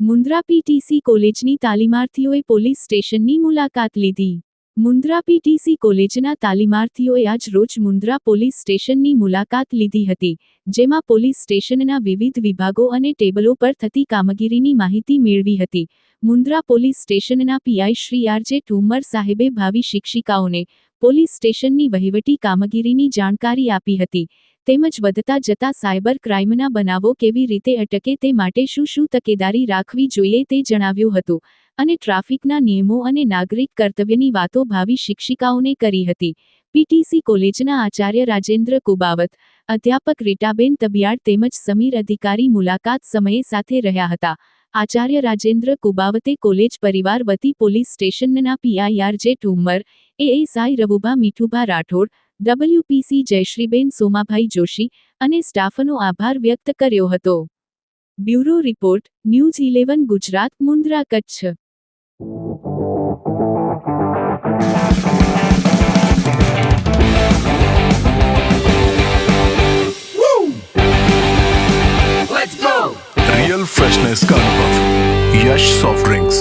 Mundra PTC કોલેજની તાલીમાર્થીઓએ police સ્ટેશનની મુલાકાત લીધી. મુન્દ્રા પીટીસી કોલેજના તાલીમાર્થીઓએ આજ રોજ મુન્દ્રા પોલીસ સ્ટેશનની મુલાકાત લીધી હતી, જેમાં પોલીસ સ્ટેશનના વિવિધ વિભાગો અને ટેબલો પર થતી કામગીરીની માહિતી મેળવી હતી. મુન્દ્રા પોલીસ સ્ટેશનના પીઆઈ શ્રી આરજે ઠુમર સાહેબે ભાવિ શિક્ષિકાઓને પોલીસ સ્ટેશનની વહીવટી કામગીરીની જાણકારી આપી હતી, તેમજ વધતા જતા સાયબર ક્રાઇમના બનાવો કેવી રીતે અટકે તે માટે શું શું તકેદારી રાખવી જોઈએ તે જણાવ્યું હતું, અને ટ્રાફિકના નિયમો અને નાગરિક કર્તવ્યની વાતો ભાવિ શિક્ષિકાઓને કરી હતી. પીટીસી કોલેજના આચાર્ય રાજેન્દ્ર કુબાવત, અધ્યાપક રીટાબેન તબિયાડ તેમજ સમીર અધિકારી મુલાકાત સમયે સાથે રહ્યા હતા આચાર્ય રાજેન્દ્ર કુબાવતે કોલેજ પરિવાર વતી પોલીસ સ્ટેશનના PIR J Thummar ASI Ravubha, Mithubha Rathod, WPC Jayshriben Somabhai Joshi અને સ્ટાફનો આભાર વ્યક્ત કર્યો હતો. Bureau report, news eleven Gujarat, Mundra, Kutch. Real freshness का अनुभव यश सॉफ्ट ड्रिंक्स